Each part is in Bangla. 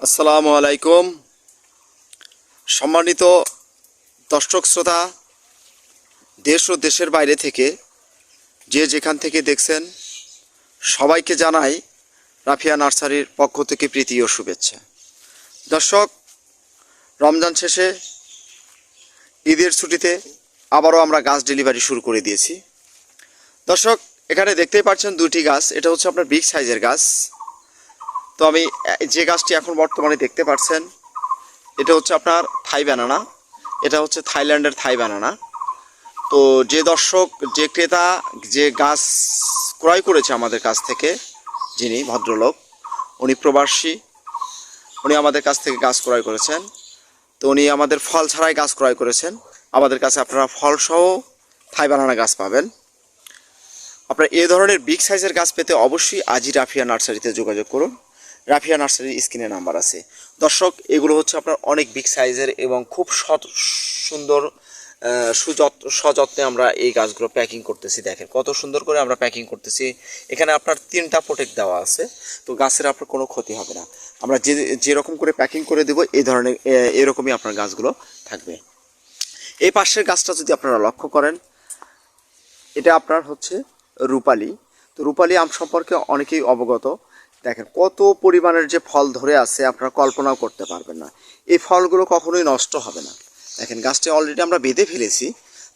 আসসালামু আলাইকুম। সম্মানিত দর্শক শ্রোতা, দেশ ও দেশের বাইরে থেকে যে যেখান থেকে দেখছেন, সবাইকে জানাই রাফিয়া নার্সারির পক্ষ থেকে প্রীতি ও শুভেচ্ছা। দর্শক, রমজান শেষে ঈদের ছুটিতে আবারও আমরা গাছ ডেলিভারি শুরু করে দিয়েছি। দর্শক, এখানে দেখতেই পাচ্ছেন দুটি গাছ, এটা হচ্ছে আপনার বিগ সাইজের গাছ। তো আমি যে গাছটি এখন বর্তমানে দেখতে পাচ্ছেন এটা হচ্ছে আপনার থাই ব্যানানা এটা হচ্ছে থাইল্যান্ডের থাই ব্যানানা তো যে দর্শক, যে ক্রেতা, যে গাছ ক্রয় করেছে আমাদের কাছ থেকে, যিনি ভদ্রলোক, উনি প্রবাসী, উনি আমাদের কাছ থেকে গাছ ক্রয় করেছেন। তো উনি আমাদের ফল ছাড়াই গাছ ক্রয় করেছেন। আমাদের কাছে আপনারা ফলসহ থাই বানানা গাছ পাবেন। আপনারা এ ধরনের বিগ সাইজের গাছ পেতে অবশ্যই আজই রাফিয়া নার্সারিতে যোগাযোগ করুন। রাফিয়া নার্সারির স্ক্রিনে নাম্বার আছে। দর্শক এগুলো হচ্ছে আপনার অনেক বিগ সাইজের এবং খুব সৎ সুন্দর আহ, সুযত্ন সযত্নে আমরা এই গাছগুলো প্যাকিং করতেছি। দেখেন কত সুন্দর করে আমরা প্যাকিং করতেছি। এখানে আপনার তিনটা প্রোটেক্ট দেওয়া আছে। তো গাছের আপনার কোনো ক্ষতি হবে না। আমরা যে যেরকম করে প্যাকিং করে দেবো এই ধরনের এরকমই আপনার গাছগুলো থাকবে। এই পাশের গাছটা যদি আপনারা লক্ষ্য করেন এটা আপনার হচ্ছে রূপালি। তো রূপালি আম সম্পর্কে অনেকেই অবগত। দেখেন, কত পরিমাণের যে ফল ধরে আছে আপনারা কল্পনাও করতে পারবেন না। এই ফলগুলো কখনোই নষ্ট হবে না। দেখেন, গাছটি অলরেডি আমরা বেঁধে ফেলেছি,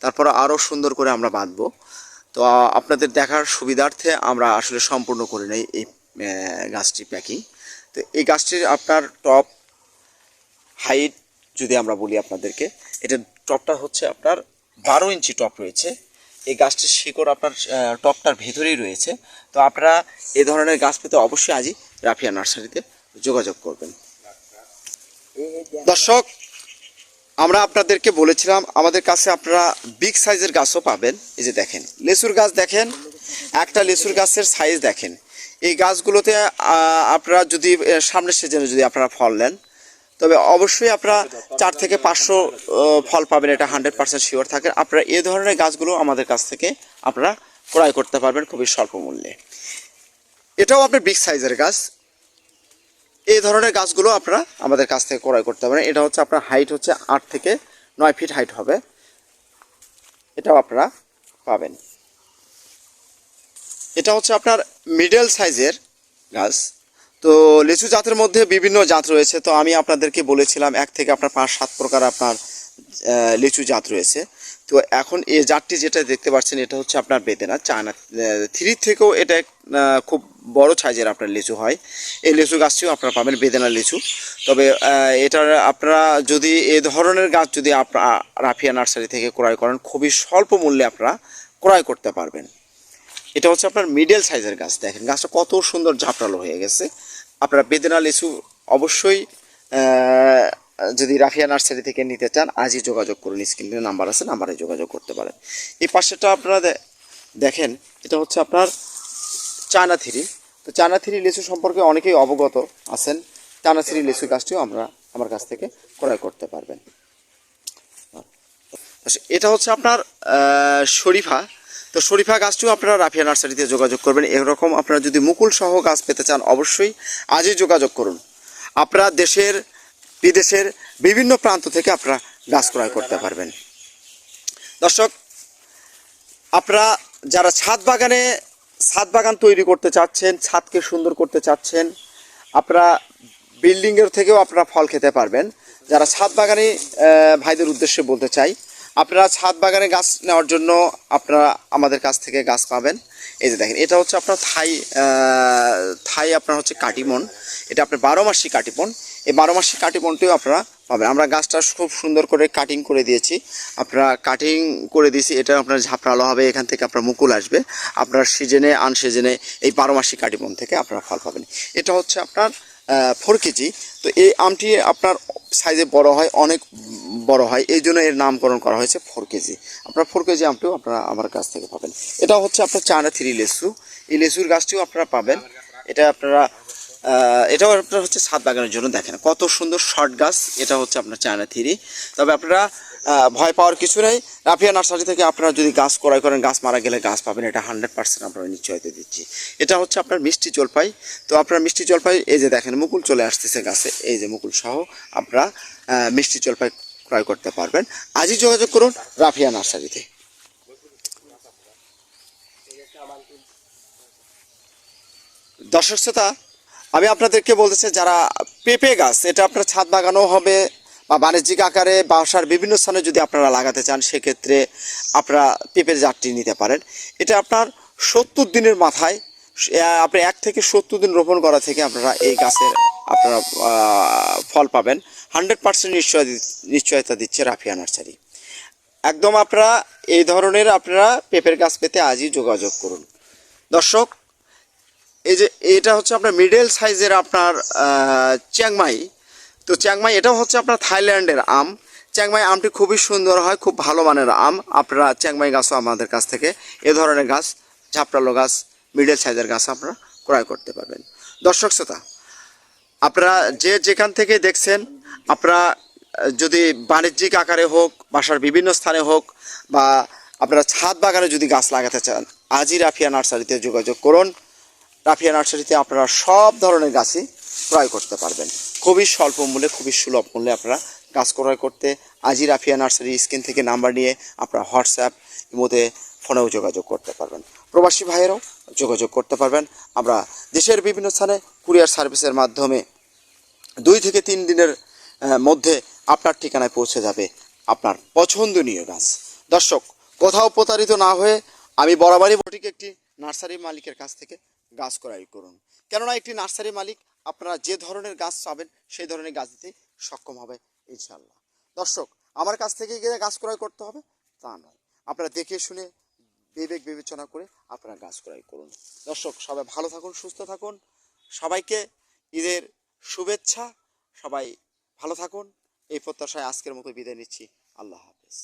তারপর আরও সুন্দর করে আমরা বাঁধবো। তো আপনাদের দেখার সুবিধার্থে আমরা আসলে সম্পূর্ণ করে নেই এই গাছটি প্যাকিং তো, এই গাছটির আপনার টপ হাইট যদি আমরা বলি আপনাদেরকে, এটা টপটা হচ্ছে আপনার বারো ইঞ্চি টপ রয়েছে। এই গাছটির শিকড় আপনার টপটার ভেতরেই রয়েছে। তো আপনারা এ ধরনের গাছ পেতে অবশ্যই আজই রাফিয়া নার্সারিতে যোগাযোগ করবেন। দর্শক, আমরা আপনাদেরকে বলেছিলাম, আমাদের কাছে আপনারা বিগ সাইজের গাছও পাবেন। এই যে দেখেন লেচুর গাছ দেখেন, একটা লেচুর গাছের সাইজ দেখেন। এই গাছগুলোতে আপনারা যদি সামনের সিজনে যদি আপনারা ফল নেন তবে অবশ্যই আপনারা চার থেকে পাঁচশো ফল পাবেন, এটা হান্ড্রেড পার্সেন্ট শিওর থাকে। আপনারা এই ধরনের গাছগুলো আমাদের কাছ থেকে আপনারা ক্রয় করতে পারবেন খুবই স্বল্প মূল্যে। এটাও আপনার বিগ সাইজের গাছ। এই ধরনের গাছগুলো আপনারা আমাদের কাছ থেকে ক্রয় করতে পারেন এটা হচ্ছে আপনার হাইট হচ্ছে আট থেকে নয় ফিট হাইট হবে। এটাও আপনারা পাবেন। এটা হচ্ছে আপনার মিডল সাইজের গাছ। তো লিচু জাতের মধ্যে বিভিন্ন জাত রয়েছে। তো আমি আপনাদেরকে বলেছিলাম, এক থেকে আপনার পাঁচ, সাত প্রকার আপনার লিচু জাত রয়েছে। তো এখন এই জাতটি যেটা দেখতে পাচ্ছেন, এটা হচ্ছে আপনার বেদেনা, চায়না থ্রির থেকেও এটা খুব বড় সাইজের আপনার লিচু হয়। এই লিচু গাছটিও আপনারা পাবেন, বেদেনা লিচু। তবে এটার আপনারা যদি এ ধরনের গাছ যদি আপনারা রাফিয়া নার্সারি থেকে ক্রয় করেন, খুবই স্বল্প মূল্যে আপনারা ক্রয় করতে পারবেন। এটা হচ্ছে আপনার মিডল সাইজের গাছ, দেখেন। গাছটা কত সুন্দর ঝাপটালো হয়ে গেছে। আপনারা বেদনা লিচু অবশ্যই যদি রাফিয়া নার্সারি থেকে নিতে চান আজই যোগাযোগ করুন স্ক্রিনে নাম্বার আছে নাম্বারে যোগাযোগ করতে পারেন। এই পাশেটা আপনারা দেখেন এটা হচ্ছে আপনার চায়না থ্রি তো চায়না থ্রি লিচু সম্পর্কে অনেকেই অবগত আছেন। চায়না থ্রি লিচু গাছটিও আমরা আমার কাছ থেকে ক্রয় করতে পারবেন। আচ্ছা, এটা হচ্ছে আপনার শরীফা। তো শরীফা, গাছটিও আপনারা রাফিয়া নার্সারিতে যোগাযোগ করবেন। এরকম আপনারা যদি মুকুল সহ গাছ পেতে চান, অবশ্যই আজই যোগাযোগ করুন। আপনারা দেশের, বিদেশের বিভিন্ন প্রান্ত থেকে আপনারা গাছ ক্রয় করতে পারবেন। দর্শক, আপনারা যারা ছাদ বাগানে, ছাদ বাগান তৈরি করতে চাচ্ছেন, ছাদকে সুন্দর করতে চাচ্ছেন, আপনারা বিল্ডিংয়ের থেকেও আপনারা ফল খেতে পারবেন। যারা ছাদ বাগানে ভাইদের উদ্দেশ্যে বলতে চাই আপনারা ছাদ বাগানে গাছ নেওয়ার জন্য আপনারা আমাদের কাছ থেকে গাছ পাবেন। এই যে দেখেন, এটা হচ্ছে আপনার থাই থাই আপনার হচ্ছে কাটিমন এটা আপনার বারো মাসি কাটিমন এই বারো মাসি কাটিমনটিও আপনারা পাবেন। আমরা গাছটা খুব সুন্দর করে কাটিং করে দিয়েছি। আপনারা কাটিং করে দিয়েছি, এটা আপনার ঝাপড়ালো হবে, এখান থেকে আপনার মুকুল আসবে। আপনার সিজনে আনসিজনে এই বারো মাসি কাটিমন থেকে আপনারা ফল পাবেন। এটা হচ্ছে আপনার ফোর কেজি। তো এই আমটি আপনার সাইজে বড় হয়, অনেক বড় হয়, এই জন্য এর নামকরণ করা হয়েছে ফোর কেজি আপনার ফোর কেজি আমটিও আপনারা আমার কাছ থেকে পাবেন। এটা হচ্ছে আপনার চায়না থ্রি লেসু। এই লেসুর গাছটিও আপনারা পাবেন। এটা আপনারা এটাও আপনার হচ্ছে ছাদ বাগানের জন্য দেখেন। কত সুন্দর শর্ট গাছ, এটা হচ্ছে আপনার চায়না থ্রি তবে আপনারা ভয় পাওয়ার কিছু নেই। রাফিয়া নার্সারি থেকে আপনারা যদি গাছ ক্রয় করেন, গাছ মারা গেলে গাছ পাবেন। এটা হান্ড্রেড পার্সেন্ট আপনারা নিশ্চয়তা দিচ্ছি। এটা হচ্ছে আপনার মিষ্টি জলপাই। তো আপনার মিষ্টি জলপাই, এই যে দেখেন, মুকুল চলে আসতেছে গাছে। এই যে মুকুল সহ আপনারা মিষ্টি জলপাই ক্রয় করতে পারবেন। আজই যোগাযোগ করুন রাফিয়া নার্সারিতে। দর্শক শ্রোতা, আমি আপনাদেরকে বলতেছি যারা পেঁপে গাছ, এটা আপনার ছাদ বাগানো হবে বা বাণিজ্যিক আকারে বাসার বিভিন্ন স্থানে যদি আপনারা লাগাতে চান, সেক্ষেত্রে আপনারা পেঁপের জাতটি নিতে পারেন। এটা আপনার সত্তর দিনের মাথায় আপনি এক থেকে সত্তর দিন রোপণ করা থেকে আপনারা এই গাছের আপনারা ফল পাবেন। হান্ড্রেড পার্সেন্ট নিশ্চয় নিশ্চয়তা দিচ্ছে রাফিয়া নার্সারি। একদম আপনারা এই ধরনের আপনারা পেঁপের গাছ পেতে আজই যোগাযোগ করুন। দর্শক, এই যে এটা হচ্ছে আপনার মিডল সাইজের আপনার চ্যাংমাই। তো চ্যাংমাই এটাও হচ্ছে আপনার থাইল্যান্ডের আম। চ্যাংমাই আমটি খুবই সুন্দর হয়, খুব ভালো মানের আম। আপনারা চ্যাংমাই গাছও আমাদের কাছ থেকে এ ধরনের গাছ ঝাপড়ালো গাছ মিডল সাইজের গাছ আপনারা ক্রয় করতে পারবেন। দর্শক, শ্রোতা আপনারা যে যেখান থেকে দেখছেন, আপনারা যদি বাণিজ্যিক আকারে হোক, বাসার বিভিন্ন স্থানে হোক, বা আপনারা ছাদ বাগানে যদি গাছ লাগাতে চান, আজই রাফিয়া নার্সারিতে যোগাযোগ করুন। রাফিয়া নার্সারিতে আপনারা সব ধরনের গাছই ক্রয় করতে পারবেন। খুবই স্বল্প মূল্যে, খুবই সুলভ মূল্যে আপনারা গাছ ক্রয় করতে আজই রাফিয়া নার্সারি স্ক্রিন থেকে নাম্বার নিয়ে আপনারা হোয়াটসঅ্যাপ মধ্যে ফোনেও যোগাযোগ করতে পারবেন। প্রবাসী ভাইয়েরাও যোগাযোগ করতে পারবেন। আমরা দেশের বিভিন্ন স্থানে কুরিয়ার সার্ভিসের মাধ্যমে দুই থেকে তিন দিনের মধ্যে আপনার ঠিকানায় পৌঁছে যাবে আপনার পছন্দনীয় গাছ। দর্শক, কোথাও প্রতারিত না হয়ে আমি বরাবরই বটিকে একটি নার্সারি মালিকের কাছ থেকে গাছ ক্রয় করুন। কেননা একটি নার্সারি মালিক আপনারা যে ধরনের গাছ চাবেন সেই ধরনের গাছ দিতে সক্ষম হবে ইনশাল্লাহ দর্শক, আমার কাছ থেকে গিয়ে গাছ ক্রয় করতে হবে, তা নয়। আপনারা দেখে শুনে বিবেক বিবেচনা করে আপনারা গাছ ক্রয় করুন। দর্শক, সবাই ভালো থাকুন, সুস্থ থাকুন। সবাইকে ঈদের শুভেচ্ছা। সবাই ভালো থাকুন। এই প্রত্যাশায় আজকের মতো বিদায় নিচ্ছি। আল্লাহ হাফেজ।